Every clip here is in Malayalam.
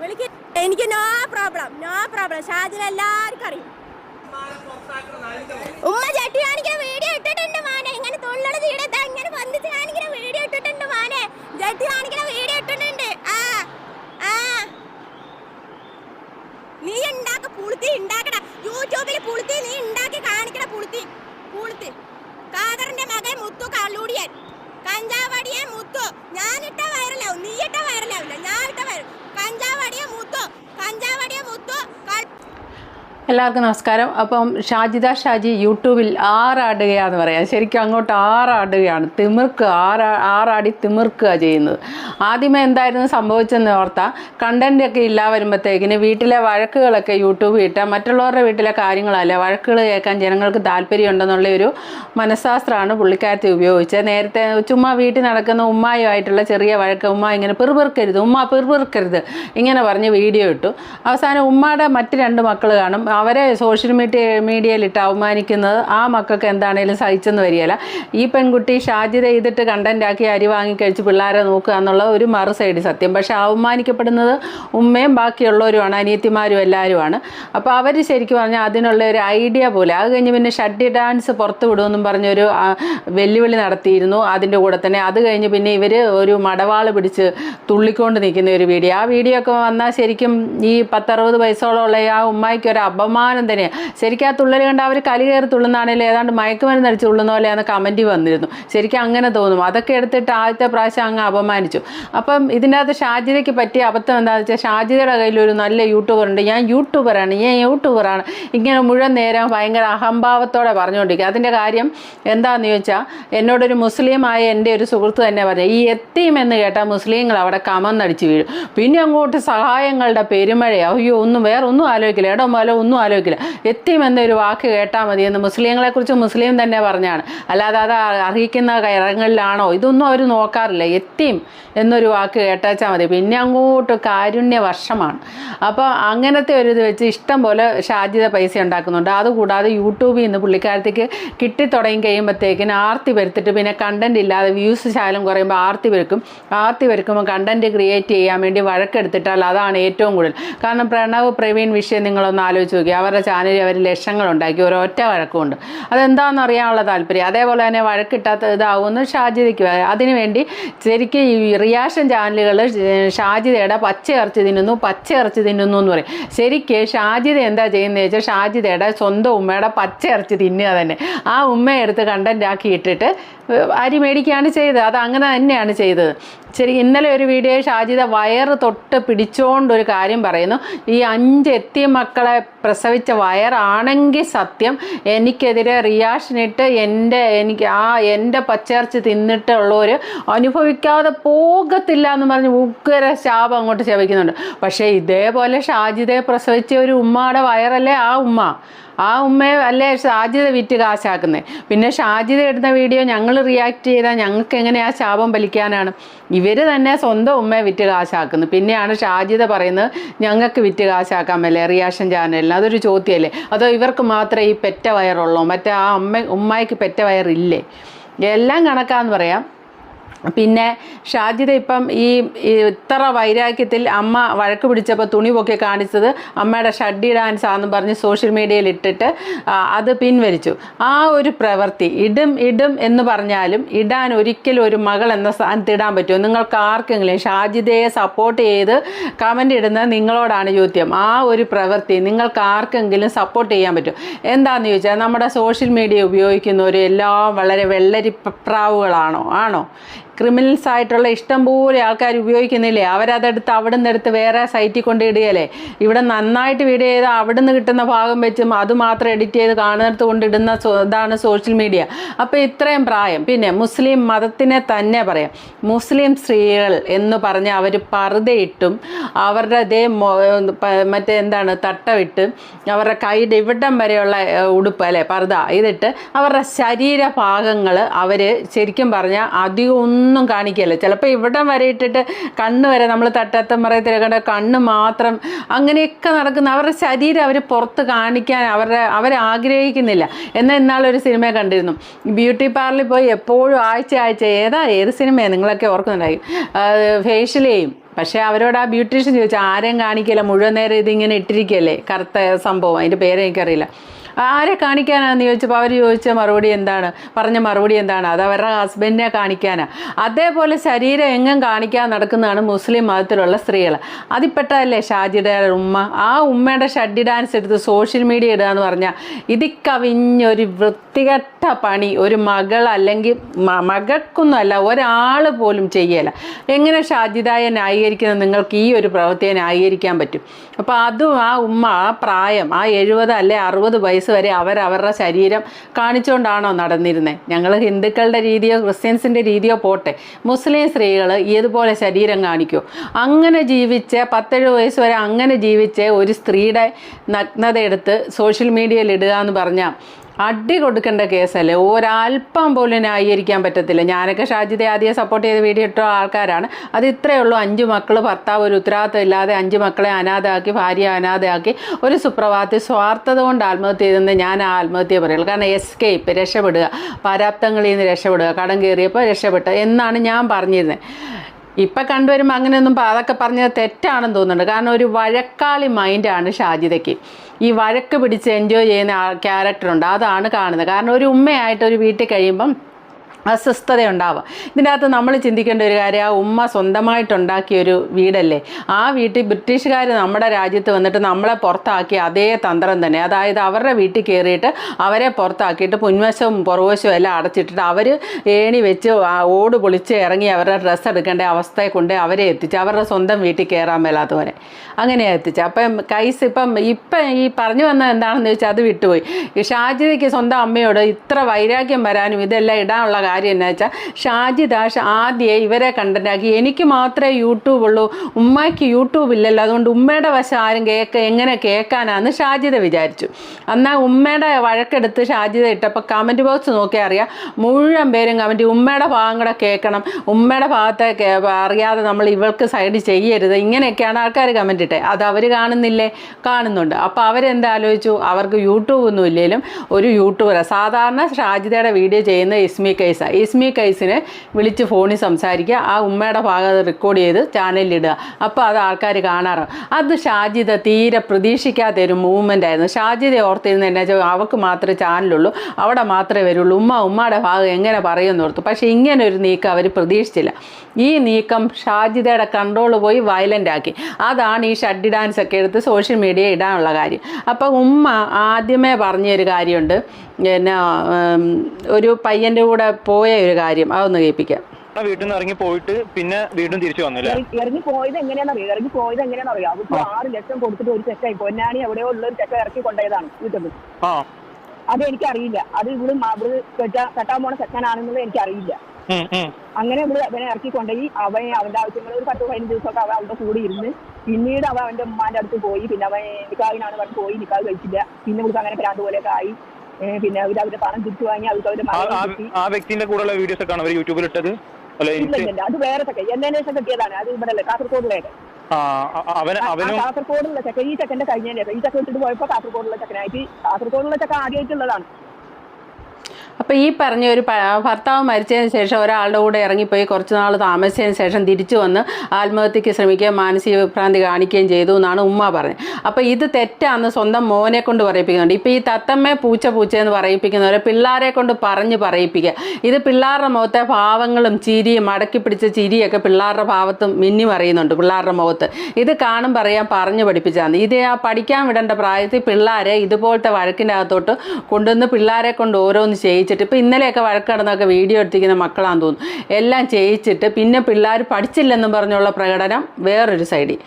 വിളിക്ക്. എനിക്ക് no problem no problem Shajil എല്ലാവർക്കും അറിയും. ഉമ്മ ചട്ടി കാണിക്കുന്ന വീഡിയോ ഇട്ടിട്ടുണ്ട് മാനെ. ഇങ്ങനെ തൊള്ളണ ചെയ്യണത് ഇങ്ങനെ വന്നിച്ച് കാണിക്കുന്ന വീഡിയോ ഇട്ടിട്ടുണ്ട് മാനെ. ചട്ടി കാണിക്കുന്ന വീഡിയോ ഇട്ടിട്ടുണ്ട്. ആ ആ. നീ ഉണ്ടാക്ക പുളുത്തി ഉണ്ടാക്കട. യൂട്യൂബിൽ പുളുത്തി നീ ഉണ്ടാക്കി കാണിക്കണ പുളുത്തി. പുളുത്തി. കാതറിന്റെ മകൻ മുത്തു കള്ളൂടിയൻ. കഞ്ചാവടിയൻ മുത്തു. ഞാനിട്ട വൈറലാവും നീ ഇട്ട വൈറലാവില്ല ഞാൻ ഇട്ട വൈറൽ എല്ലാവർക്കും നമസ്കാരം. അപ്പം ഷാജിദ ഷാജി യൂട്യൂബിൽ ആറാടുകയാന്ന് പറയാം. ശരിക്കും അങ്ങോട്ട് ആറാടുകയാണ്. തിമിർക്ക് ആറാ ആറാടി തിമിർക്കുക ചെയ്യുന്നത്. ആദ്യമേ എന്തായിരുന്നു സംഭവിച്ചെന്ന് ഓർത്താ. കണ്ടന്റ് ഒക്കെ ഇല്ല വരുമ്പോഴത്തേക്കിന് വീട്ടിലെ വഴക്കുകളൊക്കെ യൂട്യൂബിൽ ഇട്ട മറ്റുള്ളവരുടെ വീട്ടിലെ കാര്യങ്ങളല്ല വഴക്കുകൾ കേൾക്കാൻ ജനങ്ങൾക്ക് താല്പര്യമുണ്ടെന്നുള്ള ഒരു മനഃശാസ്ത്രമാണ് പുള്ളിക്കാരത്തി ഉപയോഗിച്ചത്. നേരത്തെ ചുമ്മാ വീട്ടിൽ നടക്കുന്ന ഉമ്മായുമായിട്ടുള്ള ചെറിയ വഴക്ക് ഉമ്മ ഇങ്ങനെ പിറുപിറുക്കരുത് ഉമ്മ പിറുപിറുക്കരുത് ഇങ്ങനെ പറഞ്ഞ് വീഡിയോ ഇട്ടു. അവസാനം ഉമ്മയുടെ മറ്റ് രണ്ട് മക്കൾ കാണും. അവരെ സോഷ്യൽ മീഡിയ മീഡിയയിലിട്ട് അവമാനിക്കുന്നത് ആ മക്കൾക്ക് എന്താണേലും സഹിച്ചെന്ന് വരികയില്ല ഈ പെൺകുട്ടി ഷാജിത ചെയ്തിട്ട് കണ്ടന്റ് ആക്കി അരി വാങ്ങിക്കഴിച്ച് പിള്ളേരെ നോക്കുക എന്നുള്ള ഒരു മറു സൈഡ് സത്യം. പക്ഷെ അവമാനിക്കപ്പെടുന്നത് ഉമ്മയും ബാക്കിയുള്ളവരുമാണ് അനിയത്തിമാരും എല്ലാവരുമാണ് അപ്പോൾ അവർ ശരിക്കും പറഞ്ഞാൽ അതിനുള്ള ഒരു ഐഡിയ പോലെ അത് കഴിഞ്ഞ് പിന്നെ ഷഡ്ഡി ഡാൻസ് പുറത്ത് വിടുമെന്നും പറഞ്ഞൊരു വെല്ലുവിളി നടത്തിയിരുന്നു അതിന്റെ കൂടെ തന്നെ. അത് കഴിഞ്ഞ് പിന്നെ ഇവർ ഒരു മടവാൾ പിടിച്ച് തുള്ളിക്കൊണ്ട് നിൽക്കുന്ന ഒരു വീഡിയോ. ആ വീഡിയോ ഒക്കെ വന്നാൽ ശരിക്കും ഈ പത്തറുപത് വയസ്സോളമുള്ള ആ ഉമ്മായിക്ക് ഒരു അപമാനം തന്നെയാണ് ശരിക്കും ആ തുള്ളൽ കണ്ട് അവർ കലി കയറി തുള്ളുന്നതാണെങ്കിലും ഏതാണ്ട് മയക്കുമരുന്ന് അടിച്ച് തുള്ളുന്ന പോലെയാണ് കമന്റ് വന്നിരുന്നു. ശരിക്കും അങ്ങനെ തോന്നും. അതൊക്കെ എടുത്തിട്ട് ആദ്യത്തെ പ്രാവശ്യം അങ്ങ് അപമാനിച്ചു. അപ്പം ഇതിന്റെ അകത്ത് ഷാജിദയ്ക്ക് പറ്റിയ അബദ്ധം എന്താണെന്ന് വെച്ചാൽ ഷാജിദയുടെ കയ്യിൽ ഒരു നല്ല യൂട്യൂബർ ഉണ്ട്. ഞാൻ യൂട്യൂബറാണ് ഞാൻ യൂട്യൂബറാണ് ഇങ്ങനെ മുഴുവൻ നേരം ഭയങ്കര അഹംഭാവത്തോടെ പറഞ്ഞുകൊണ്ടിരിക്കുക അതിന്റെ കാര്യം എന്താണെന്ന് ചോദിച്ചാൽ എന്നോടൊരു മുസ്ലിമായ എന്റെ ഒരു സുഹൃത്ത് തന്നെ പറഞ്ഞു ഈ എത്തീം എന്ന് കേട്ടാൽ മുസ്ലിങ്ങൾ അവിടെ കമന്നടിച്ച് വീഴും. പിന്നെ അങ്ങോട്ട് സഹായങ്ങളുടെ പെരുമഴയാണ് അയ്യോ ഒന്നും വേറെ ഒന്നും ആലോചിക്കില്ല. ഇടം പോലെ ഒന്നും ആലോചിക്കില്ല. എത്തീം എന്നൊരു വാക്ക് കേട്ടാൽ മതി എന്ന് മുസ്ലിങ്ങളെക്കുറിച്ച് മുസ്ലിം തന്നെ പറഞ്ഞാണ്. അല്ലാതെ അത് അറിയിക്കുന്ന കയറങ്ങളിലാണോ? ഇതൊന്നും അവർ നോക്കാറില്ല. എത്തീം എന്നൊരു വാക്ക് കേട്ടാച്ചാൽ മതി. പിന്നെ അങ്ങോട്ട് കാരുണ്യ വർഷമാണ്. അപ്പോൾ അങ്ങനത്തെ ഒരു ഇത് വെച്ച് ഇഷ്ടം പോലെ ഷാജിത പൈസ ഉണ്ടാക്കുന്നുണ്ട്. അതുകൂടാതെ യൂട്യൂബിൽ നിന്ന് പുള്ളിക്കാരത്തേക്ക് കിട്ടിത്തുടങ്ങി കഴിയുമ്പോഴത്തേക്കിന് ആർത്തി വരുത്തിട്ട് പിന്നെ കണ്ടന്റ് ഇല്ലാതെ വ്യൂസ് ശാലം കുറയുമ്പോൾ ആർത്തി വരക്കും. ആർത്തി വരക്കുമ്പോൾ കണ്ടന്റ് ക്രിയേറ്റ് ചെയ്യാൻ വേണ്ടി വഴക്കെടുത്തിട്ടാൽ അതാണ് ഏറ്റവും കൂടുതൽ. കാരണം പ്രണവ് പ്രവീൺ വിഷയം നിങ്ങളൊന്ന് ആലോചിച്ച് നോക്കി അവരുടെ ചാനലിൽ അവർ ലക്ഷങ്ങൾ ലക്ഷങ്ങളുണ്ടാക്കി. ഒരൊറ്റ വഴക്കമുണ്ട്. അതെന്താണെന്ന് അറിയാനുള്ള താല്പര്യം. അതേപോലെ തന്നെ വഴക്കിട്ടാത്ത ഇതാവുമെന്ന് ഷാജിതയ്ക്ക്. അതിനുവേണ്ടി ശരിക്കും ഈ റിയാക്ഷൻ ചാനലുകൾ ഷാജിതയുടെ പച്ച ഇറച്ചി തിന്നുന്നു പച്ച ഇറച്ചി തിന്നുന്നു എന്ന് പറയും. ശരിക്ക് ഷാജിത എന്താ ചെയ്യുന്നത് വെച്ചാൽ ഷാജിതയുടെ സ്വന്തം ഉമ്മയുടെ പച്ച ഇറച്ചി തിന്നുക തന്നെ. ആ ഉമ്മയെടുത്ത് ആക്കി ഇട്ടിട്ട് അരി മേടിക്കുകയാണ് ചെയ്തത്. അത് അങ്ങനെ തന്നെയാണ് ചെയ്തത്. ശരി ഇന്നലെ ഒരു വീഡിയോ ഷാജിത വയറ് തൊട്ട് പിടിച്ചോണ്ട് ഒരു കാര്യം പറയുന്നു. ഈ അഞ്ച് എത്തിയ മക്കളെ പ്രസവിച്ച വയറാണെങ്കിൽ സത്യം. എനിക്കെതിരെ റിയാക്ഷൻ ഇട്ട് എന്റെ എനിക്ക് ആ എന്റെ പച്ചയിറച്ചി തിന്നിട്ടുള്ളവർ അനുഭവിക്കാതെ പോകത്തില്ല എന്ന് പറഞ്ഞ് ഉഗ്ര ശാപം അങ്ങോട്ട് ശപിക്കുന്നുണ്ട്. പക്ഷേ ഇതേപോലെ ഷാജിതയെ പ്രസവിച്ച ഒരു ഉമ്മയുടെ വയറല്ലേ ആ ഉമ്മ? ആ ഉമ്മയെ അല്ലേ ഷാജിത വിറ്റ് കാശാക്കുന്നത് പിന്നെ ഷാജിത ഇടുന്ന വീഡിയോ ഞങ്ങൾ റിയാക്ട് ചെയ്താൽ ഞങ്ങൾക്ക് എങ്ങനെയാ ശാപം വലിക്കാനാണ് ഇവർ തന്നെ സ്വന്തം ഉമ്മയെ വിറ്റ് കാശാക്കുന്നു. പിന്നെയാണ് ഷാജിത പറയുന്നത് ഞങ്ങൾക്ക് വിറ്റ് കാശാക്കാൻ മേലെ റിയാക്ഷൻ ചാനലിന്? അതൊരു ചോദ്യമല്ലേ? അതോ ഇവർക്ക് മാത്രമേ ഈ പെറ്റ വയറുള്ളൂ? മറ്റേ ആ അമ്മ ഉമ്മായിക്ക് പെറ്റ വയറില്ലേ? എല്ലാം കണക്കാന്ന് പറയാം. പിന്നെ ഷാജിത ഇപ്പം ഈ ഇത്ര വൈരാഗ്യത്തിൽ അമ്മ വഴക്ക് പിടിച്ചപ്പോൾ തുണി പൊക്കി കാണിച്ചത് അമ്മയുടെ ഷഡ്ഡി ഡാൻസ് ആണെന്ന് പറഞ്ഞ് സോഷ്യൽ മീഡിയയിൽ ഇട്ടിട്ട് അത് പിൻവലിച്ചു. ആ ഒരു പ്രവൃത്തി ഇടും ഇടും എന്ന് പറഞ്ഞാലും ഇടാൻ ഒരിക്കലും ഒരു മകൾ എന്ന സ്ഥാനത്ത് ഇടാൻ പറ്റുമോ? നിങ്ങൾക്ക് ആർക്കെങ്കിലും ഷാജിതയെ സപ്പോർട്ട് ചെയ്ത് കമന്റ് ഇടുന്നത് നിങ്ങളോടാണ് ചോദ്യം. ആ ഒരു പ്രവൃത്തി നിങ്ങൾക്ക് ആർക്കെങ്കിലും സപ്പോർട്ട് ചെയ്യാൻ പറ്റും എന്താണെന്ന് ചോദിച്ചാൽ നമ്മുടെ സോഷ്യൽ മീഡിയ ഉപയോഗിക്കുന്നവർ എല്ലാം വളരെ വെള്ളരിപ്രാവുകളാണോ? ആണോ? ക്രിമിനൽസ് ആയിട്ടുള്ള ഇഷ്ടം പോലെ ആൾക്കാർ ഉപയോഗിക്കുന്നില്ലേ? അവരതെടുത്ത് അവിടെ നിന്ന് എടുത്ത് വേറെ സൈറ്റിൽ കൊണ്ട് ഇടുകയല്ലേ ഇവിടെ നന്നായിട്ട് വീഡിയോ ചെയ്ത് അവിടെ നിന്ന് കിട്ടുന്ന ഭാഗം വെച്ചും അത് മാത്രം എഡിറ്റ് ചെയ്ത് കാണുന്നിടത്ത് കൊണ്ട് ഇടുന്ന ഇതാണ് സോഷ്യൽ മീഡിയ അപ്പോൾ ഇത്രയും പ്രായം. പിന്നെ മുസ്ലിം മതത്തിനെ തന്നെ പറയാം. മുസ്ലിം സ്ത്രീകൾ എന്ന് പറഞ്ഞ് അവർ പറുതയിട്ടും അവരുടെ ഇതേ മറ്റേ എന്താണ് തട്ടമിട്ട് അവരുടെ കൈയുടെ ഇവിടം വരെയുള്ള ഉടുപ്പ് അല്ലേ പർദ്ദ ഇതിട്ട് അവരുടെ ശരീരഭാഗങ്ങൾ അവർ ശരിക്കും പറഞ്ഞാൽ അധികം ഒന്നും കാണിക്കുകയല്ല. ചിലപ്പോൾ ഇവിടം വരെ ഇട്ടിട്ട് കണ്ണ് വരെ നമ്മൾ തട്ടത്തം പറയത്തില്ല കണ്ണ് മാത്രം അങ്ങനെയൊക്കെ നടക്കുന്ന അവരുടെ ശരീരം അവർ പുറത്ത് കാണിക്കാൻ അവരുടെ അവർ ആഗ്രഹിക്കുന്നില്ല. എന്നാൽ ഇന്നാളൊരു സിനിമ കണ്ടിരുന്നു. ബ്യൂട്ടി പാർലറിൽ പോയി എപ്പോഴും ആഴ്ച ആഴ്ച ഏതാ ഏത് സിനിമയാണ് നിങ്ങളൊക്കെ ഓർക്കുന്നുണ്ടായി? ഫേഷ്യൽ ചെയ്യും പക്ഷേ അവരോട് ആ ബ്യൂട്ടീഷ്യൻ ചോദിച്ചാൽ ആരെയും കാണിക്കില്ല മുഴുവൻ നേരം ഇതിങ്ങനെ ഇട്ടിരിക്കുകയല്ലേ? കറുത്ത സംഭവം അതിന്റെ പേര് എനിക്കറിയില്ല. ആരെ കാണിക്കാനാണെന്ന് ചോദിച്ചപ്പോൾ അവർ ചോദിച്ച മറുപടി എന്താണ്? പറഞ്ഞ മറുപടി എന്താണ്? അത് അവരുടെ ഹസ്ബൻഡിനെ കാണിക്കാനാണ് അതേപോലെ ശരീരം എങ്ങും കാണിക്കാൻ നടക്കുന്നതാണ് മുസ്ലിം മതത്തിലുള്ള സ്ത്രീകൾ അതിൽപ്പെട്ടതല്ലേ ഷാജിയുടെ ഉമ്മ? ആ ഉമ്മയുടെ ഷഡ്ഡി ഡാൻസ് എടുത്ത് സോഷ്യൽ മീഡിയ ഇടുക എന്ന് പറഞ്ഞാൽ ഇതിക്കവിഞ്ഞൊരു വൃത്തികെട്ട പണി. ഒരു മകൾ അല്ലെങ്കിൽ മകൾക്കൊന്നുമല്ല ഒരാൾ പോലും ചെയ്യല. എങ്ങനെ ഷാജിദായെ ന്യായീകരിക്കുന്നത് നിങ്ങൾക്ക് ഈ ഒരു പ്രവൃത്തിയെ ന്യായീകരിക്കാൻ പറ്റും? അപ്പോൾ അതും ആ ഉമ്മ ആ പ്രായം ആ എഴുപത് അല്ലെ അറുപത് വയസ്സ് വരെ അവരുടെ ശരീരം കാണിച്ചുകൊണ്ടാണോ നടന്നിരുന്നത് ഞങ്ങൾ ഹിന്ദുക്കളുടെ രീതിയോ ക്രിസ്ത്യൻസിന്റെ രീതിയോ പോട്ടെ. മുസ്ലിം സ്ത്രീകൾ ഇതുപോലെ ശരീരം കാണിക്കൂ. അങ്ങനെ ജീവിച്ച് പത്തേഴ് വയസ്സ് വരെ അങ്ങനെ ജീവിച്ച് ഒരു സ്ത്രീയുടെ നഗ്നത എടുത്ത് സോഷ്യൽ മീഡിയയിൽ ഇടുക എന്ന് പറഞ്ഞാൽ അടി കൊടുക്കേണ്ട കേസല്ലേ? ഒരല്പം പോലും ന്യായീകരിക്കാൻ പറ്റത്തില്ല. ഞാനൊക്കെ ഷാജിദെ ആദ്യം സപ്പോർട്ട് ചെയ്ത് വീഡിയോ ഇട്ട ആൾക്കാരാണ്. അത് ഇത്രയേ ഉള്ളൂ. അഞ്ച് മക്കൾ ഭർത്താവ് ഒരു ഉത്തരവാദിത്തം ഇല്ലാതെ അഞ്ച് മക്കളെ അനാഥയാക്കി ഭാര്യ അനാഥയാക്കി ഒരു സുപ്രഭാതത്തിൽ സ്വാർത്ഥത കൊണ്ട് ആത്മഹത്യ ചെയ്തെന്ന് ഞാൻ ആ ആത്മഹത്യ പറയുള്ളൂ. കാരണം എസ്കേപ്പ് രക്ഷപ്പെടുക. പരാപ്തങ്ങളിൽ നിന്ന് രക്ഷപ്പെടുക. കടം കയറിയപ്പോൾ രക്ഷപ്പെട്ടുക എന്നാണ് ഞാൻ പറഞ്ഞിരുന്നത്. ഇപ്പം കണ്ടുവരുമ്പോൾ അങ്ങനെയൊന്നും അതൊക്കെ പറഞ്ഞത് തെറ്റാണെന്ന് തോന്നുന്നുണ്ട്. കാരണം ഒരു വഴക്കാളി മൈൻഡാണ് ഷാജിതയ്ക്ക്. ഈ വഴക്ക് പിടിച്ച് എൻജോയ് ചെയ്യുന്ന ക്യാരക്ടറുണ്ട് അതാണ് കാണുന്നത്. കാരണം ഒരു ഉമ്മയായിട്ട് ഒരു വീട്ടിൽ കഴിയുമ്പം അസ്വസ്ഥത ഉണ്ടാവാം ഇതിന്റെ അകത്ത് നമ്മൾ ചിന്തിക്കേണ്ട ഒരു കാര്യം ആ ഉമ്മ സ്വന്തമായിട്ടുണ്ടാക്കിയൊരു വീടല്ലേ? ആ വീട്ടിൽ ബ്രിട്ടീഷുകാർ നമ്മുടെ രാജ്യത്ത് വന്നിട്ട് നമ്മളെ പുറത്താക്കിയ അതേ തന്ത്രം തന്നെ. അതായത് അവരുടെ വീട്ടിൽ കയറിയിട്ട് അവരെ പുറത്താക്കിയിട്ട് മുൻവശവും പുറവശവും എല്ലാം അടച്ചിട്ടിട്ട് അവർ ഏണി വെച്ച് ഓട് പൊളിച്ച് ഇറങ്ങി അവരുടെ ഡ്രസ്സ് എടുക്കേണ്ട അവസ്ഥയെ കൊണ്ട് അവരെ എത്തിച്ച് അവരുടെ സ്വന്തം വീട്ടിൽ കയറാൻ മേലാത്തവരെ അങ്ങനെയാണ് എത്തിച്ചത്. അപ്പം കൈസ് ഇപ്പം ഇപ്പം ഈ പറഞ്ഞു വന്നത് എന്താണെന്ന് ചോദിച്ചാൽ അത് വിട്ടുപോയി. ഷാജിതയ്ക്ക് സ്വന്തം അമ്മയോട് ഇത്ര വൈരാഗ്യം വരാനും ഇതെല്ലാം ഇടാനുള്ള കാര്യം എന്നാ വെച്ചാൽ ഷാജി ദാഷ് ആദ്യമേ ഇവരെ കണ്ടന്റാക്കി എനിക്ക് മാത്രമേ യൂട്യൂബ് ഉള്ളൂ. ഉമ്മയ്ക്ക് യൂട്യൂബ് ഇല്ലല്ലോ. അതുകൊണ്ട് ഉമ്മയുടെ വശം ആരും കേൾക്ക എങ്ങനെ കേൾക്കാനാന്ന് ഷാജിദ വിചാരിച്ചു. എന്നാൽ ഉമ്മയുടെ വഴക്കെടുത്ത് ഷാജിദ ഇട്ടപ്പോൾ കമന്റ് ബോക്സ് നോക്കിയാൽ അറിയാം മുഴുവൻ പേരും കമന്റ് ഉമ്മയുടെ ഭാഗം കൂടെ കേൾക്കണം. ഉമ്മയുടെ ഭാഗത്തെ അറിയാതെ നമ്മൾ ഇവൾക്ക് സൈഡ് ചെയ്യരുത്. ഇങ്ങനെയൊക്കെയാണ് ആൾക്കാർ കമന്റ് ഇട്ടേ. അത് അവർ കാണുന്നില്ലേ? കാണുന്നുണ്ട്. അപ്പോൾ അവരെന്താ ആലോചിച്ചു? അവർക്ക് യൂട്യൂബ് ഒന്നും ഇല്ലെങ്കിലും ഒരു യൂട്യൂബറെ സാധാരണ ഷാജിദയുടെ വീഡിയോ ചെയ്യുന്ന ഇസ്മി കൈസ ഇസ്മി കൈസിനെ വിളിച്ച് ഫോണിൽ സംസാരിക്കുക. ആ ഉമ്മയുടെ ഭാഗം റെക്കോർഡ് ചെയ്ത് ചാനലിൽ ചാനലിലിടുക അപ്പോൾ അത് ആൾക്കാർ കാണാറ്. അത് ഷാജിദ തീരെ പ്രതീക്ഷിക്കാത്ത ഒരു മൂവ്മെന്റ് ആയിരുന്നു. ഷാജിദ ഓർത്തിരുന്ന എന്നാ അവൾക്ക് മാത്രമേ ചാനലുള്ളൂ അവിടെ മാത്രമേ വരുള്ളൂ. ഉമ്മ ഉമ്മയുടെ ഭാഗം എങ്ങനെ പറയുമെന്ന് ഓർത്തു. പക്ഷേ ഇങ്ങനെ ഒരു നീക്കം അവർ പ്രതീക്ഷിച്ചില്ല. ഈ നീക്കം ഷാജിദയുടെ കൺട്രോൾ പോയി വയലന്റ് ആക്കി. അതാണ് ഈ ഷഡ് ഡാൻസ് ഒക്കെ എടുത്ത് സോഷ്യൽ മീഡിയ ഇടാനുള്ള കാര്യം. അപ്പം ഉമ്മ ആദ്യമേ പറഞ്ഞൊരു കാര്യമുണ്ട്. പിന്നെ ഒരു പയ്യന്റെ കൂടെ പോയ ഒരു കാര്യം അതൊന്ന് കേൾപ്പിക്കാം. ആ വീട്ടിൽ നിന്ന് ഇറങ്ങി പോയിട്ട് പിന്നെ വീണ്ടും തിരിച്ചു വന്നു ഇറങ്ങി- ഇറങ്ങി പോയത് എങ്ങനെയാണെന്നറിയാം ഇറങ്ങി പോയത് എങ്ങനെയാണെന്നറിയാം അവർക്ക് ആറ് ലക്ഷം കൊടുത്തിട്ട് ഒരു ചെക്കായി പൊന്നാണി എവിടെയോ ഉള്ള ഒരു ചെക്ക ഇറക്കി കൊണ്ടുപോയതാണ് വീട്ടിൽ അത് എനിക്കറിയില്ല. അത് ഇവിടെ കെട്ടാ- കെട്ടാൻ പോണ ചെക്കനാണെന്നുള്ളത് എനിക്കറിയില്ല. എനിക്ക് അറിയില്ല അങ്ങനെ ഇവിടെ അവനെ ഇറക്കി കൊണ്ടുപോയി. അവൻ അവന്റെ ആവശ്യങ്ങൾ ഒരു പത്ത് പതിനഞ്ച് ദിവസമൊക്കെ അവൻ അവിടെ കൂടെ ഇരുന്ന് പിന്നീട് അവൻ അവന്റെ ഉമ്മാന്റെ അടുത്ത് പോയി. പിന്നെ അവൻ നിക്കാവിനാണ് പറഞ്ഞ് പോയി. നിക്കാവ് കഴിച്ചില്ല. പിന്നെ ഇവിടുത്തെ അങ്ങനെ പ്രാന്ത് പോലെയൊക്കെ ആയി. പിന്നെ അവർ അവരുടെ പണം തിരിച്ചു വാങ്ങി അവർക്ക് അവരുടെ ആ- വ്യക്തിന്റെ കൂടെയുള്ള വീഡിയോസ് ഒക്കെ ആണ് അവർ യൂട്യൂബിൽ ഇട്ടത് ഇല്ല അത് വേറെ ചെക്കൻ. കിട്ടിയതാണ്. അത് ഇവിടെ അല്ലേ കാസർഗോഡിലെ. ആ അ- അവനും കാസർഗോഡുള്ള ചെക്കൻ. ഈ ചെക്കന്റെ കഴിഞ്ഞ ഈ ചെക്കൻ ഇട്ടിട്ട് പോയപ്പോ കാസർഗോഡുള്ള ചെക്കനായിട്ട് കാസർഗോഡുള്ള ചെക്കൻ ആദ്യമായിട്ടുള്ളതാണ് അപ്പോൾ ഈ പറഞ്ഞ ഒരു ഭർത്താവ് മരിച്ചതിന് ശേഷം ഒരാളുടെ കൂടെ ഇറങ്ങിപ്പോയി കുറച്ച് നാൾ താമസിച്ചതിന് ശേഷം തിരിച്ചു വന്ന് ആത്മഹത്യക്ക് ശ്രമിക്കുകയും മാനസിക വിഭ്രാന്തി കാണിക്കുകയും ചെയ്തു എന്നാണ് ഉമ്മ പറഞ്ഞത്. അപ്പോൾ ഇത് തെറ്റാന്ന് സ്വന്തം മോനെ കൊണ്ട് പറയിപ്പിക്കുന്നുണ്ട്. ഇപ്പോൾ ഈ തത്തമ്മേ പൂച്ച പൂച്ച എന്ന് പറയിപ്പിക്കുന്നവരെ പിള്ളേരെ കൊണ്ട് പറഞ്ഞ് പറയിപ്പിക്കുക. ഇത് പിള്ളാരുടെ മുഖത്തെ ഭാവങ്ങളും ചിരിയും അടക്കി പിടിച്ച ചിരിയൊക്കെ പിള്ളാരുടെ ഭാവത്തും മിന്നി മറിയുന്നുണ്ട് പിള്ളാരുടെ മുഖത്ത്. ഇത് കാണും പറയാൻ പറഞ്ഞു പഠിപ്പിച്ചാണ് ഇത് ആ പഠിക്കാൻ വിടേണ്ട പ്രായത്തിൽ പിള്ളാരെ ഇതുപോലത്തെ വഴക്കിന്റെ അകത്തോട്ട് കൊണ്ടുവന്ന് പിള്ളേരെ കൊണ്ട് ഓരോന്ന് ചെയ്യിച്ചിട്ട് ഇപ്പോൾ ഇന്നലെയൊക്കെ വഴക്കടന്നൊക്കെ വീഡിയോ എടുത്തിരിക്കുന്ന മക്കളാന്ന് തോന്നുന്നു. എല്ലാം ചെയ്യിച്ചിട്ട് പിന്നെ പിള്ളേർ പഠിച്ചില്ലെന്നും പറഞ്ഞുള്ള പ്രകടനം വേറൊരു സൈഡിൽ.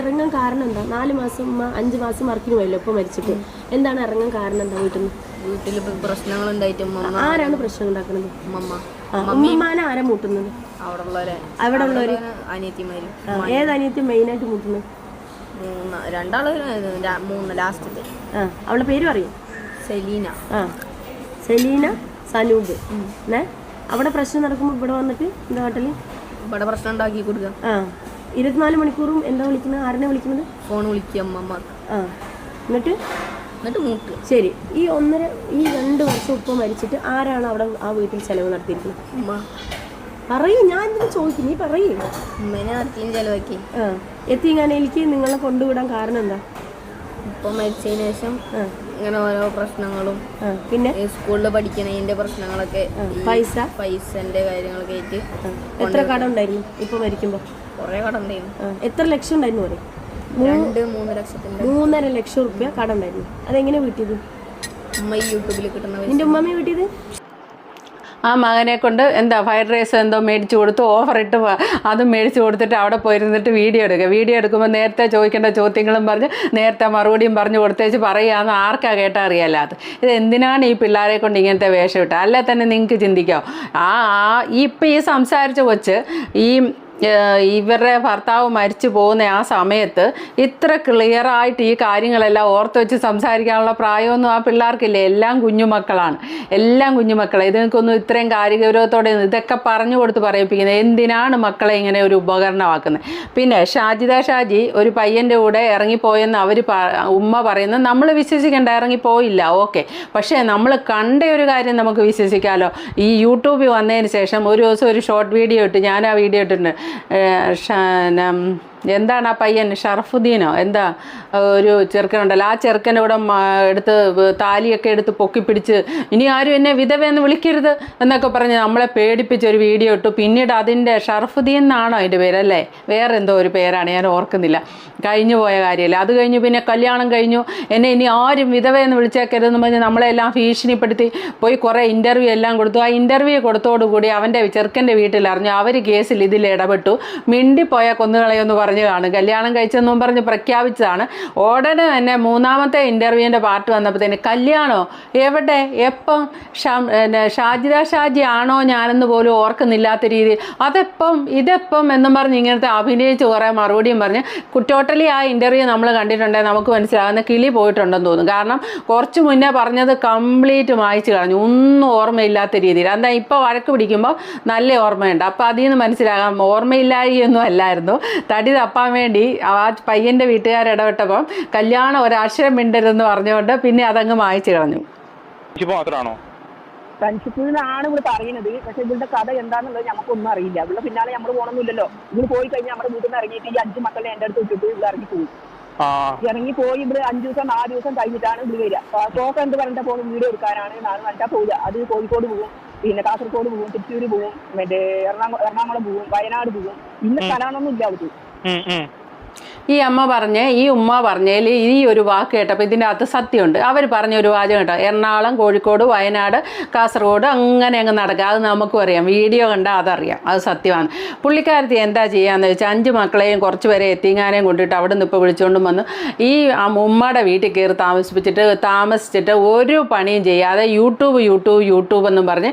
ഇറങ്ങാൻ കാരണം എന്താ? നാല് മാസം അഞ്ച് മാസം വർക്കിന് പോയല്ലോ ഇപ്പൊ മരിച്ചിട്ട്. എന്താണ് ഇറങ്ങാൻ കാരണം എന്താ വീട്ടിൽ വീട്ടിൽ പ്രശ്നങ്ങൾ ഉണ്ടായിട്ട് ആരാണ് പ്രശ്നം ഉണ്ടാക്കുന്നത് ഉമ്മമാനെ ആരാ മൂട്ടുന്നത്? അവിടെ ഉള്ളവരെ അനിയത്തിമാര് ഏത് അനിയത്തി മെയിനായിട്ട് മൂട്ടുന്നത്? രണ്ടാൾ മൂന്ന് ലാസ്റ്റത്തെ. അവളുടെ പേര് പറയും. സെലീന. ആ. സെലീന സനൂപ്. ഏ അവിടെ പ്രശ്നം നടക്കുമ്പോൾ ഇവിടെ വന്നിട്ട് എന്താ നാട്ടിൽ ഇവിടെ പ്രശ്നം ഉണ്ടാക്കി കൊടുക്കുക ആ. ഇരുപത്തിനാല് മണിക്കൂറും എന്താ വിളിക്കുന്നത് ആരെന്നെ വിളിക്കുന്നത് ഫോൺ വിളിക്കുക അമ്മമ്മ ആ. എന്നിട്ട്? എന്നിട്ട് മൂട്ട് ശരി. ഈ ഒന്നര ഈ രണ്ട് വർഷം ഉപ്പ മരിച്ചിട്ട് ആരാണ് അവിടെ ആ വീട്ടിൽ ചെലവ് നടത്തിയിരിക്കുന്നത് ഉമ്മ. പറയൂ ഞാൻ എന്തിനു ചോദിക്കും? നീ പറയൂ. ഉമ്മേനെ നടത്തിയും ചെലവാക്കി. ആ. എത്തിങ്ങാനയിലേക്ക് നിങ്ങളെ കൊണ്ടുവിടാൻ കാരണം എന്താ? ഇപ്പൊ മരിച്ചതിന് ശേഷം ഇങ്ങനെ ഓരോ പ്രശ്നങ്ങളും പിന്നെ? സ്കൂളിൽ പഠിക്കണതിന്റെ പ്രശ്നങ്ങളൊക്കെ പൈസ? പൈസന്റെ കാര്യങ്ങളൊക്കെ ആയിട്ട് എത്ര കട ഉണ്ടായിരുന്നു ഇപ്പൊ മരിക്കുമ്പോ കുറെ കടം ഉണ്ടായിരുന്നു എത്ര ലക്ഷം ഉണ്ടായിരുന്നു പറയും രണ്ട് മൂന്ന് ലക്ഷത്തിന്റെ മൂന്നര ലക്ഷം റുപ്യ കടം ഉണ്ടായിരുന്നു അതെങ്ങനെ വീട്ടിയത്? ഉമ്മ യൂട്യൂബിൽ കിട്ടുന്ന നിന്റെ ഉമ്മമ്മ വീട്ടിയത്? ആ മകനെ കൊണ്ട് എന്താ ഫ്രൈഡ് റൈസ് എന്തോ മേടിച്ചു കൊടുത്തു വ- അതും മേടിച്ചു കൊടുത്തിട്ട് അവിടെ പോയിരുന്നിട്ട് വീഡിയോ എടുക്കുക. വീഡിയോ എടുക്കുമ്പോൾ നേരത്തെ ചോദിക്കേണ്ട ചോദ്യങ്ങളും പറഞ്ഞ് നേരത്തെ മറുപടിയും പറഞ്ഞു കൊടുത്തേച്ച് പറയുകയെന്ന് ആർക്കാ കേട്ടാ അറിയാല്ലാത്ത ഇത് എന്തിനാണ് ഈ പിള്ളേരെ കൊണ്ട് ഇങ്ങനത്തെ വേഷം ഇട്ടത്? അല്ലെ തന്നെ നിങ്ങൾക്ക് ചിന്തിക്കാം ആ ആ ഇപ്പം ഈ സംസാരിച്ച കൊച്ച് ഈ ഇവരുടെ ഭർത്താവ് മരിച്ചു പോകുന്ന ആ സമയത്ത് ഇത്ര ക്ലിയറായിട്ട് ഈ കാര്യങ്ങളെല്ലാം ഓർത്ത് വെച്ച് സംസാരിക്കാനുള്ള പ്രായമൊന്നും ആ പിള്ളേർക്കില്ല? എല്ലാം കുഞ്ഞുമക്കളാണ്. എല്ലാം കുഞ്ഞുമക്കളെ. ഇതിനൊക്കൊന്നും ഇത്രയും കാര്യഗൗരവത്തോടെ ഇതൊക്കെ പറഞ്ഞു കൊടുത്ത് പറയിപ്പിക്കുന്നത് എന്തിനാണ് മക്കളെ ഇങ്ങനെ ഒരു ഉപകരണമാക്കുന്നത്? പിന്നെ ഷാജിദ ഷാജി ഒരു പയ്യന്റെ കൂടെ ഇറങ്ങിപ്പോയെന്ന് അവർ ഉമ്മ പറയുന്നത് നമ്മൾ വിശ്വസിക്കേണ്ട ഇറങ്ങിപ്പോയില്ല. ഓക്കെ. പക്ഷേ നമ്മൾ കണ്ട ഒരു കാര്യം നമുക്ക് വിശ്വസിക്കാമല്ലോ ഈ യൂട്യൂബിൽ വന്നതിന് ശേഷം ഒരു ദിവസം ഒരു ഷോർട്ട് വീഡിയോ ഇട്ട് ഞാൻ ആ വീഡിയോ ഇട്ടിട്ടുണ്ട്. ഏഹ് ഷ- നം, എന്താണ് ആ പയ്യൻ ഷറഫുദ്ദീനോ? എന്താ ഒരു ചെറുക്കനുണ്ടല്ലോ. ആ ചെറുക്കന്റെ എടുത്ത് താലിയൊക്കെ എടുത്ത് പൊക്കി പിടിച്ച് ഇനി ആരും എന്നെ വിധവയെന്ന് വിളിക്കരുത് എന്നൊക്കെ പറഞ്ഞ് നമ്മളെ പേടിപ്പിച്ച ഒരു വീഡിയോ ഇട്ടു. പിന്നീട് അതിന്റെ ഷറഫുദ്ദീൻ എന്നാണോ അതിന്റെ പേരല്ലേ? വേറെ എന്തോ ഒരു പേരാണ് ഞാൻ ഓർക്കുന്നില്ല. കഴിഞ്ഞു പോയ കാര്യമല്ല. അത് കഴിഞ്ഞു പിന്നെ കല്യാണം കഴിഞ്ഞു. എന്നെ ഇനി ആരും വിധവയെന്ന് വിളിച്ചേക്കരുതെന്ന് പറഞ്ഞ് നമ്മളെല്ലാം ഭീഷണിപ്പെടുത്തി പോയി കുറേ ഇന്റർവ്യൂ എല്ലാം കൊടുത്തു. ആ ഇന്റർവ്യൂ കൊടുത്തോടുകൂടി അവന്റെ ചെറുക്കന്റെ വീട്ടിലറിഞ്ഞു. അവർ കേസിൽ ഇതിൽ ഇടപെട്ടു. മിണ്ടിപ്പോയ കൊന്നുകളയൊന്ന് പറഞ്ഞു കാണും. കല്യാണം കഴിച്ചെന്നും പറഞ്ഞ് പ്രഖ്യാപിച്ചതാണ്. ഉടനെ തന്നെ മൂന്നാമത്തെ ഇന്റർവ്യൂവിന്റെ പാർട്ട് വന്നപ്പോഴത്തേന് കല്യാണോ? എവിടെ? എപ്പം? ഷാജിദ ഷാജി ആണോ ഞാനെന്ന് പോലും ഓർക്കുന്നില്ലാത്ത രീതി അതെപ്പം? ഇതെപ്പം? എന്നും പറഞ്ഞ് ഇങ്ങനത്തെ അഭിനയിച്ച് കുറേ മറുപടിയും പറഞ്ഞ് ടോട്ടലി ആ ഇന്റർവ്യൂ നമ്മൾ കണ്ടിട്ടുണ്ടെങ്കിൽ നമുക്ക് മനസ്സിലാകുന്ന കിളി പോയിട്ടുണ്ടെന്ന് തോന്നുന്നു കാരണം കുറച്ച് മുന്നേ പറഞ്ഞത് കംപ്ലീറ്റ് മായ്ച്ചു കളഞ്ഞു. ഒന്നും ഓർമ്മയില്ലാത്ത രീതിയിൽ. എന്താ ഇപ്പോൾ വഴക്ക് പിടിക്കുമ്പോൾ നല്ല ഓർമ്മയുണ്ട്. അപ്പോൾ അതിൽ നിന്ന് മനസ്സിലാകാം. ഓർമ്മയില്ലായൊന്നും അല്ലായിരുന്നു. തടി തപ്പാൻ വേണ്ടി ആ പയ്യന്റെ വീട്ടുകാർ ഇടപെട്ടപ്പം കല്യാണം ഒരാശയം മിണ്ടരുതെന്ന് പറഞ്ഞുകൊണ്ട് പിന്നെ അതങ്ങ് മായച്ചു കളഞ്ഞു. മാത്രമാണോ ഫ്രണ്ട്ഷിപ്പ് ഇവിടെ പറയുന്നത്. പക്ഷെ ഇവളുടെ കഥ എന്താണെന്നുള്ളത് നമുക്കൊന്നും അറിയില്ല. ഇവിടെ പിന്നാലെ നമ്മൾ പോകണമെന്നില്ലല്ലോ ഇവൾ പോയി കഴിഞ്ഞാൽ നമ്മുടെ വീട്ടിൽ നിന്ന് ഇറങ്ങിയിട്ട് ഈ അഞ്ചു മക്കളെ എന്റെ അടുത്ത് വിട്ടിട്ട് ഇവിടെ ഇറങ്ങി പോകും ആ. ഇറങ്ങി പോയി ഇവിടെ അഞ്ചു ദിവസം നാല് ദിവസം കഴിഞ്ഞിട്ടാണ് ഇവിടെ വരിക. ഷോക്ക് എന്ത് പറഞ്ഞിട്ട് പോകും വീഡിയോ എടുക്കാനാണ് നാളെ നല്ലാ പോവുക. അത് കോഴിക്കോട് പോകും പിന്നെ കാസർഗോഡ് പോകും തൃശ്ശൂർ പോകും മറ്റേ എറണാകുളം എറണാകുളം പോകും വയനാട് പോകും ഇന്ന് സ്ഥലമാണൊന്നും ഇല്ല അവർക്ക് 嗯嗯。ഈ അമ്മ പറഞ്ഞ് ഈ ഉമ്മ പറഞ്ഞതിൽ ഈ ഒരു വാക്ക് കേട്ടപ്പോൾ ഇതിന്റെ അകത്ത് സത്യമുണ്ട്. അവർ പറഞ്ഞ ഒരു വാചകം കേട്ടോ. എറണാകുളം കോഴിക്കോട് വയനാട് കാസർഗോഡ് അങ്ങനെ അങ്ങ് നടക്കുക. അത് നമുക്കും അറിയാം. വീഡിയോ കണ്ടാൽ അതറിയാം. അത് സത്യമാണ്. പുള്ളിക്കാരത്തി എന്താ ചെയ്യാന്ന് വെച്ചാൽ അഞ്ച് മക്കളെയും കുറച്ച് പേരെ എത്തിങ്ങാനെയും കൊണ്ടിട്ട് അവിടെ നിന്ന് ഇപ്പോൾ വിളിച്ചുകൊണ്ടും വന്ന് ഈ ആ ഉമ്മയുടെ വീട്ടിൽ കയറി താമസിപ്പിച്ചിട്ട് താമസിച്ചിട്ട് ഒരു പണിയും ചെയ്യാതെ യൂട്യൂബ് യൂട്യൂബ് യൂട്യൂബ് എന്നും പറഞ്ഞ്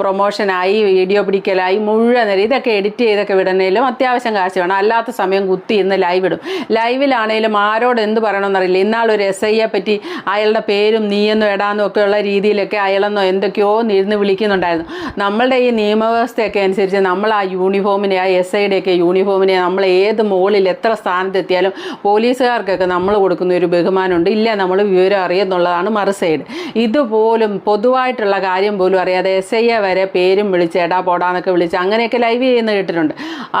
പ്രൊമോഷനായി വീഡിയോ പിടിക്കലായി മുഴുവൻ നേരം ഇതൊക്കെ എഡിറ്റ് ചെയ്തൊക്കെ വിടണേലും അത്യാവശ്യം കാശ് വേണം. അല്ലാത്ത സമയം കുത്തി ഇന്ന് ലൈവ് ഇടും. ലൈവിലാണേലും ആരോട് എന്ത് പറയണമെന്നറിയില്ല. ഇന്നാൾ ഒരു എസ് ഐയെ പറ്റി അയാളുടെ പേരും നീയെന്നും എടാന്നോ ഒക്കെ ഉള്ള രീതിയിലൊക്കെ അയാളെന്നോ എന്തൊക്കെയോ നിന്ന് വിളിക്കുന്നുണ്ടായിരുന്നു. നമ്മളുടെ ഈ നിയമവ്യവസ്ഥയൊക്കെ അനുസരിച്ച് നമ്മൾ ആ യൂണിഫോമിനെ ആ എസ് ഐയുടെയൊക്കെ യൂണിഫോമിനെ നമ്മൾ ഏത് മുകളിൽ എത്ര സ്ഥാനത്തെത്തിയാലും പോലീസുകാർക്കൊക്കെ നമ്മൾ കൊടുക്കുന്ന ഒരു ബഹുമാനമുണ്ട്. ഇല്ല നമ്മൾ വിവരം അറിയുന്നുള്ളതാണ് മറു സൈഡ്. ഇതുപോലും പൊതുവായിട്ടുള്ള കാര്യം പോലും അറിയാതെ എസ് ഐയെ വരെ പേരും വിളിച്ച് എടാ പോടാന്നൊക്കെ വിളിച്ച് അങ്ങനെയൊക്കെ ലൈവ് ചെയ്യുന്ന കേട്ടിട്ടുണ്ട്.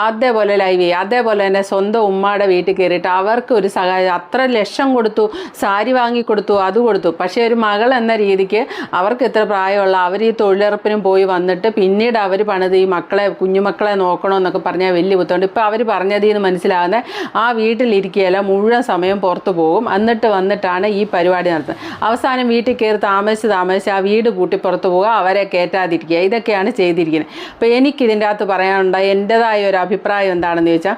അതേപോലെ ലൈവ് ചെയ്യുക അതേപോലെ തന്നെ സ്വന്തം ഉമ്മയുടെ വീട്ടിൽ കയറിയിട്ട് അവർക്ക് ഒരു സഹായം അത്ര ലക്ഷം കൊടുത്തു സാരി വാങ്ങിക്കൊടുത്തു അത് കൊടുത്തു. പക്ഷേ ഒരു മകൾ എന്ന രീതിക്ക് അവർക്ക് ഇത്ര പ്രായമുള്ള അവർ ഈ തൊഴിലുറപ്പിനും പോയി വന്നിട്ട് പിന്നീട് അവർ പണിത് ഈ മക്കളെ കുഞ്ഞുമക്കളെ നോക്കണമെന്നൊക്കെ പറഞ്ഞാൽ വലിയ ബുദ്ധിമുട്ട് ഇപ്പോൾ അവർ പറഞ്ഞതിൽ നിന്ന് മനസ്സിലാകുന്ന ആ വീട്ടിലിരിക്കുകയല്ല മുഴുവൻ സമയം പുറത്തു പോകും. എന്നിട്ട് വന്നിട്ടാണ് ഈ പരിപാടി നടത്തുന്നത് അവസാനം വീട്ടിൽ കയറി താമസിച്ച് താമസിച്ച് ആ വീട് പൂട്ടി പുറത്തു പോകുക അവരെ കയറ്റാതിരിക്കുക. ഇതൊക്കെയാണ് ചെയ്തിരിക്കുന്നത് അപ്പോൾ എനിക്കിതിന്റെ അകത്ത് പറയാനുണ്ടായ എന്റെതായ ഒരു അഭിപ്രായം എന്താണെന്ന് ചോദിച്ചാൽ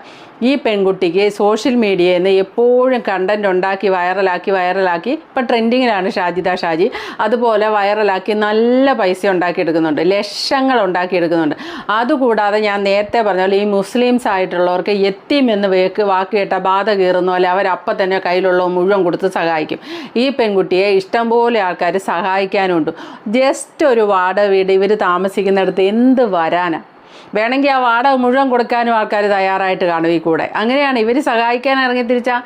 ഈ പെൺകുട്ടിക്ക് സോഷ്യൽ മീഡിയയിൽ നിന്ന് എപ്പോഴും കണ്ടന്റ് ഉണ്ടാക്കി വൈറലാക്കി വൈറലാക്കി ഇപ്പം ട്രെൻഡിങ്ങിലാണ് ഷാജിദ ഷാജി. അതുപോലെ വൈറലാക്കി നല്ല പൈസ ഉണ്ടാക്കിയെടുക്കുന്നുണ്ട്. ലക്ഷങ്ങൾ ഉണ്ടാക്കിയെടുക്കുന്നുണ്ട്. അതുകൂടാതെ ഞാൻ നേരത്തെ പറഞ്ഞ പോലെ ഈ മുസ്ലിംസ് ആയിട്ടുള്ളവർക്ക് എത്തിയും എന്ന് വേക്ക് വാക്ക് കേട്ട ബാധ കീറുന്ന പോലെ അവരപ്പം തന്നെ കയ്യിലുള്ള മുഴുവൻ കൊടുത്ത് സഹായിക്കും. ഈ പെൺകുട്ടിയെ ഇഷ്ടംപോലെ ആൾക്കാർ സഹായിക്കാനുണ്ട്. ജസ്റ്റ് ഒരു വാടക വീട് ഇവർ താമസിക്കുന്നിടത്ത് എന്ത് വരാനാ? വേണമെങ്കിൽ ആ വാടക മുഴുവൻ കൊടുക്കാനും ആൾക്കാർ തയ്യാറായിട്ട് കാണും ഈ കൂടെ. അങ്ങനെയാണ് ഇവർ സഹായിക്കാൻ ഇറങ്ങി തിരിച്ചാൽ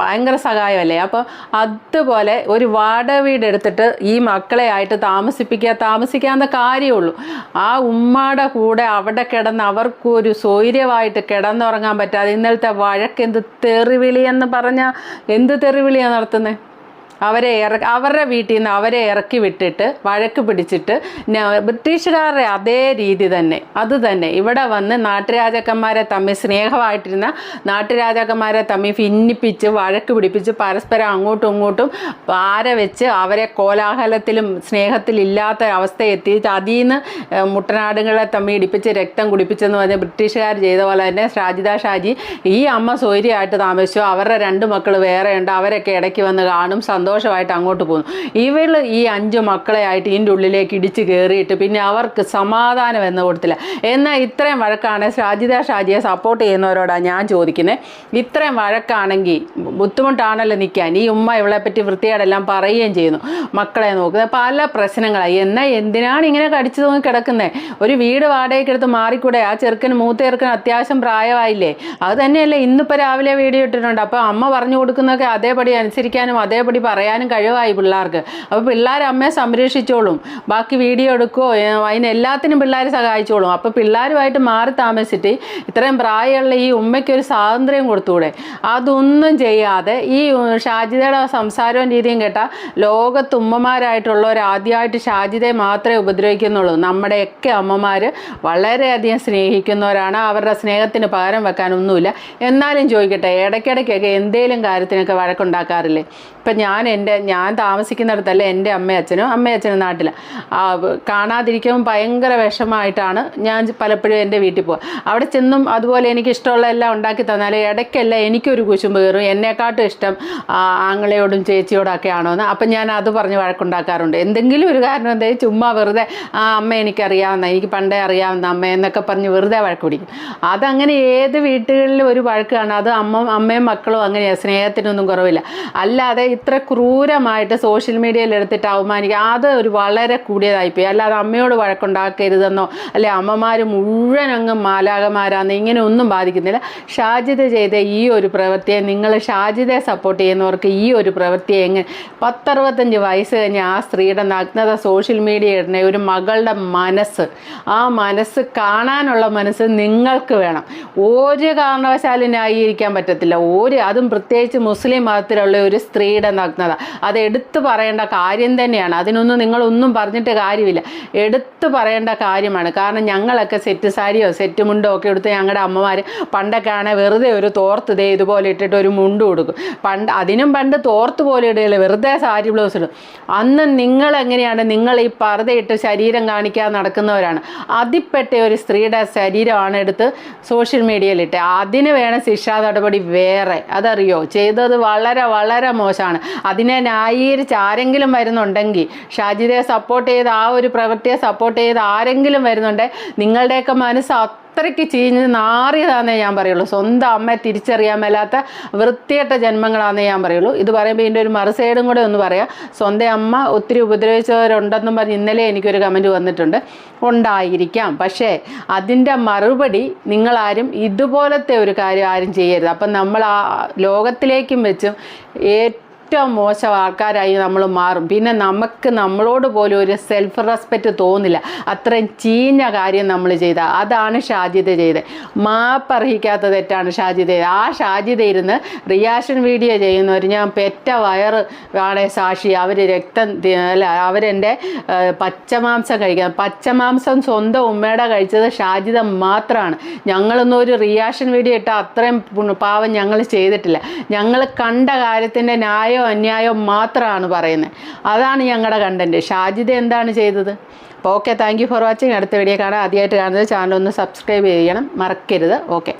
ഭയങ്കര സഹായമല്ലേ? അപ്പോൾ അതുപോലെ ഒരു വാടക വീട് എടുത്തിട്ട് ഈ മക്കളെ ആയിട്ട് താമസിപ്പിക്കുക താമസിക്കാവുന്ന കാര്യമുള്ളൂ. ആ ഉമ്മയുടെ കൂടെ അവിടെ കിടന്ന് അവർക്കൊരു സ്വൈര്യമായിട്ട് കിടന്നുറങ്ങാൻ പറ്റാതെ ഇന്നലത്തെ വഴക്ക് എന്ത് എന്ന് പറഞ്ഞാൽ എന്ത് തെറിവിളിയാണ് നടത്തുന്നത് അവരെ ഇറ അവരുടെ വീട്ടിൽ നിന്ന് അവരെ ഇറക്കി വിട്ടിട്ട് വഴക്ക് പിടിച്ചിട്ട് ബ്രിട്ടീഷുകാരുടെ അതേ രീതി തന്നെ അത് തന്നെ. ഇവിടെ വന്ന് നാട്ടുരാജാക്കന്മാരെ തമ്മിൽ സ്നേഹമായിട്ടിരുന്ന നാട്ടുരാജാക്കന്മാരെ തമ്മിൽ ഭിന്നിപ്പിച്ച് വഴക്ക് പിടിപ്പിച്ച് പരസ്പരം അങ്ങോട്ടും ഇങ്ങോട്ടും ആര വെച്ച് അവരെ കോലാഹലത്തിലും സ്നേഹത്തിലില്ലാത്ത അവസ്ഥ എത്തിയിട്ട് അതിൽ നിന്ന് മുട്ടനാടുകളെ തമ്മിൽ ഇടിപ്പിച്ച് രക്തം കുടിപ്പിച്ചെന്ന് പറഞ്ഞ് ബ്രിട്ടീഷുകാർ ചെയ്ത പോലെ തന്നെ ഷാജിദ ഷാജി ഈ അമ്മ സൗര്യമായിട്ട് താമസിച്ചു. അവരുടെ രണ്ട് മക്കൾ വേറെയുണ്ട്. അവരൊക്കെ ഇടയ്ക്ക് വന്ന് കാണും സന്തോഷമായിട്ട് അങ്ങോട്ട് പോകുന്നു. ഇവൾ ഈ അഞ്ച് മക്കളെ ആയിട്ട് ഇതിന്റെ ഉള്ളിലേക്ക് ഇടിച്ച് കയറിയിട്ട് പിന്നെ അവർക്ക് സമാധാനം എന്ന് കൊടുത്തില്ല. എന്നാൽ ഇത്രയും വഴക്കാണ് ഷാജിദ ഷാജിയെ സപ്പോർട്ട് ചെയ്യുന്നവരോടാണ് ഞാൻ ചോദിക്കുന്നത് ഇത്രയും വഴക്കാണെങ്കിൽ ബുദ്ധിമുട്ടാണല്ലോ നിൽക്കാൻ ഈ ഉമ്മ ഇവളെ പറ്റി വൃത്തികേടെല്ലാം പറയുകയും ചെയ്യുന്നു മക്കളെ നോക്കുന്നത് പല പ്രശ്നങ്ങളായി എന്നാൽ എന്തിനാണ് ഇങ്ങനെ കടിച്ചു തൂങ്ങി കിടക്കുന്നത് ഒരു വീട് വാടകയ്ക്ക് എടുത്ത് മാറിക്കൂടെ? ആ ചെറുക്കന് മൂത്ത ചെറുക്കന് അത്യാവശ്യം പ്രായമായില്ലേ? അത് തന്നെയല്ലേ ഇന്നിപ്പോൾ രാവിലെ വീഡിയോ ഇട്ടിട്ടുണ്ട്. അപ്പോൾ അമ്മ പറഞ്ഞു കൊടുക്കുന്നതൊക്കെ അതേപടി അനുസരിക്കാനും അതേപടി പറയാനും കഴിവായി പിള്ളേർക്ക്. അപ്പോൾ പിള്ളേർ അമ്മയെ സംരക്ഷിച്ചോളും. ബാക്കി വീഡിയോ എടുക്കുകയോ അതിനെല്ലാത്തിനും പിള്ളേർ സഹായിച്ചോളും. അപ്പോൾ പിള്ളേരുമായിട്ട് മാറി താമസിച്ചിട്ട് ഇത്രയും പ്രായമുള്ള ഈ ഉമ്മയ്ക്ക് ഒരു സ്വാതന്ത്ര്യം കൊടുത്തൂടെ? അതൊന്നും ചെയ്യാതെ ഈ ഷാജിതയുടെ സംസാരവും രീതിയും കേട്ടാൽ ലോകത്ത് ഉമ്മമാരായിട്ടുള്ളവർ ആദ്യമായിട്ട് ഷാജിതയെ മാത്രമേ ഉപദ്രവിക്കുന്നുള്ളൂ. നമ്മുടെയൊക്കെ അമ്മമാർ വളരെയധികം സ്നേഹിക്കുന്നവരാണ്. അവരുടെ സ്നേഹത്തിന് പകരം വെക്കാനൊന്നുമില്ല. എന്നാലും ചോദിക്കട്ടെ ഇടയ്ക്കിടയ്ക്കൊക്കെ എന്തേലും കാര്യത്തിനൊക്കെ വഴക്കുണ്ടാക്കാറില്ലേ? ഇപ്പം ഞാൻ എന്റെ ഞാൻ താമസിക്കുന്നിടത്തല്ല എന്റെ അമ്മയച്ഛനും അമ്മയച്ഛനും നാട്ടിൽ കാണാതിരിക്കുമ്പോൾ ഭയങ്കര വിഷമമായിട്ടാണ് ഞാൻ പലപ്പോഴും എന്റെ വീട്ടിൽ പോകുക അവിടെ ചെന്നും അതുപോലെ എനിക്ക് ഇഷ്ടമുള്ള എല്ലാം ഉണ്ടാക്കി തന്നാൽ ഇടയ്ക്കല്ല എനിക്കൊരു കുശുമ്പ് കയറും. എന്നെക്കാട്ടും ഇഷ്ടം ആങ്ങളയോടും ചേച്ചിയോടൊക്കെ ആണോ എന്ന് അപ്പം ഞാൻ അത് പറഞ്ഞ് വഴക്കുണ്ടാക്കാറുണ്ട്. എന്തെങ്കിലും ഒരു കാരണം എന്തേ ചുമ്മാ വെറുതെ ആ അമ്മ എനിക്കറിയാവുന്ന എനിക്ക് പണ്ടേ അറിയാവുന്ന അമ്മ എന്നൊക്കെ പറഞ്ഞ് വെറുതെ വഴക്ക് പിടിക്കും. അതങ്ങനെ ഏത് വീട്ടുകളിലും ഒരു വഴക്കാണ്. അത് അമ്മ അമ്മയും മക്കളും അങ്ങനെയാണ് സ്നേഹത്തിനൊന്നും കുറവില്ല. അല്ലാതെ ഇത്ര ക്രൂരമായിട്ട് സോഷ്യൽ മീഡിയയിൽ എടുത്തിട്ട് അവമാനിക്കുക. അത് ഒരു വളരെ കൂടിയതായിപ്പോയി അല്ലാതെ അമ്മയോട് വഴക്കുണ്ടാക്കരുതെന്നോ അല്ലെ അമ്മമാർ മുഴുവൻ അങ്ങ് മാലാകമാരാന്ന് ഇങ്ങനെ ഒന്നും ബാധിക്കുന്നില്ല. ഷാജിദ ചെയ്ത ഈ ഒരു പ്രവൃത്തിയെ നിങ്ങൾ ഷാജിദയെ സപ്പോർട്ട് ചെയ്യുന്നവർക്ക് ഈ ഒരു പ്രവൃത്തിയെ എങ്ങനെ പത്തറുപത്തഞ്ച് വയസ്സ് കഴിഞ്ഞ് ആ സ്ത്രീയുടെ നഗ്നത സോഷ്യൽ മീഡിയ ഇടുന്ന ഒരു മകളുടെ മനസ്സ് ആ മനസ്സ് കാണാനുള്ള മനസ്സ് നിങ്ങൾക്ക് വേണം. ഒരു കാരണവശാലും ന്യായീകരിക്കാൻ പറ്റത്തില്ല. ഒരു അതും പ്രത്യേകിച്ച് മുസ്ലിം മതത്തിലുള്ള ഒരു സ്ത്രീയുടെ നഗ്നത. അത് എടുത്തു പറയേണ്ട കാര്യം തന്നെയാണ്. അതിനൊന്നും നിങ്ങളൊന്നും പറഞ്ഞിട്ട് കാര്യമില്ല. എടുത്തു പറയേണ്ട കാര്യമാണ്. കാരണം ഞങ്ങളൊക്കെ സെറ്റ് സാരിയോ സെറ്റ് മുണ്ടോ ഒക്കെ എടുത്ത് ഞങ്ങളുടെ അമ്മമാർ പണ്ടൊക്കെ ആണെങ്കിൽ വെറുതെ ഒരു തോർത്ത് ദേ ഇതുപോലെ ഇട്ടിട്ട് ഒരു മുണ്ട് കൊടുക്കും. പണ്ട് അതിനും പണ്ട് തോർത്ത് പോലെ ഇടുകയില്ല വെറുതെ സാരി ബ്ലൗസ് ഇടും. അന്ന് നിങ്ങൾ എങ്ങനെയാണ്? നിങ്ങൾ ഈ പർദ്ദയിട്ട് ശരീരം കാണിക്കാൻ നടക്കുന്നവരാണ്. അതിപ്പെട്ട ഒരു സ്ത്രീയുടെ ശരീരമാണ് എടുത്ത് സോഷ്യൽ മീഡിയയിലിട്ട് അതിന് വേണം ശിക്ഷാ നടപടി വേറെ. അതറിയോ? ചെയ്തത് വളരെ വളരെ മോശമാണ് അതിനെ ന്യായീകരിച്ച് ആരെങ്കിലും വരുന്നുണ്ടെങ്കിൽ ഷാജിദയെ സപ്പോർട്ട് ചെയ്ത് ആ ഒരു പ്രവൃത്തിയെ സപ്പോർട്ട് ചെയ്ത് ആരെങ്കിലും വരുന്നുണ്ടെങ്കിൽ നിങ്ങളുടെയൊക്കെ മനസ്സ് അത്രയ്ക്ക് ചീഞ്ഞ് നാറിയതാണെന്നേ ഞാൻ പറയുള്ളൂ. സ്വന്തം അമ്മയെ തിരിച്ചറിയാൻ മേലാത്ത വൃത്തിയേട്ട ജന്മങ്ങളാണെന്നേ ഞാൻ പറയുള്ളൂ. ഇത് പറയുമ്പോൾ ഇതിന്റെ ഒരു മറുസൈഡും കൂടെ ഒന്ന് പറയാം. സ്വന്തം അമ്മ ഒത്തിരി ഉപദ്രവിച്ചവരുണ്ടെന്നും പറഞ്ഞ് ഇന്നലെ എനിക്കൊരു കമന്റ് വന്നിട്ടുണ്ട്. ഉണ്ടായിരിക്കാം. പക്ഷേ അതിന്റെ മറുപടി നിങ്ങളാരും ഇതുപോലത്തെ ഒരു കാര്യം ആരും ചെയ്യരുത്. അപ്പം നമ്മൾ ആ ലോകത്തിലേക്കും വെച്ചും ഏറ്റവും ഏറ്റവും മോശം ആൾക്കാരായി നമ്മൾ മാറും. പിന്നെ നമുക്ക് നമ്മളോട് പോലും ഒരു സെൽഫ് റെസ്പെക്റ്റ് തോന്നില്ല. അത്രയും ചീഞ്ഞ കാര്യം നമ്മൾ ചെയ്ത. അതാണ് ഷാജിദ ചെയ്തത്. മാപ്പർഹിക്കാത്ത തെറ്റാണ് ഷാജിദ ചെയ്തത്. ആ ഷാജിദ ഇരുന്ന് റിയാക്ഷൻ വീഡിയോ ചെയ്യുന്നവർ ഞാൻ പെറ്റ വയർ ആണെ സാക്ഷി. അവർ രക്തം അല്ല അവരെന്റെ പച്ചമാംസം കഴിക്കുന്നത് പച്ചമാംസം സ്വന്തം ഉമ്മയുടെ കഴിച്ചത് ഷാജിദ മാത്രമാണ് ഞങ്ങളൊന്നും ഒരു റിയാക്ഷൻ വീഡിയോ ഇട്ട അത്രയും പാവം ഞങ്ങൾ ചെയ്തിട്ടില്ല. ഞങ്ങൾ കണ്ട കാര്യത്തിന്റെ ന്യായമോ അന്യായോ മാത്രമാണ് പറയുന്നത്. അതാണ് ഞങ്ങളുടെ കണ്ടന്റ് ഷാജിദ എന്താണ് ചെയ്തത്? അപ്പോൾ okay thank you for watching അടുത്ത വീഡിയോ കാണാൻ ആദ്യമായിട്ട് കാണുന്നത് ചാനൽ ഒന്ന് സബ്സ്ക്രൈബ് ചെയ്യണം. മറക്കരുത്. ഓക്കെ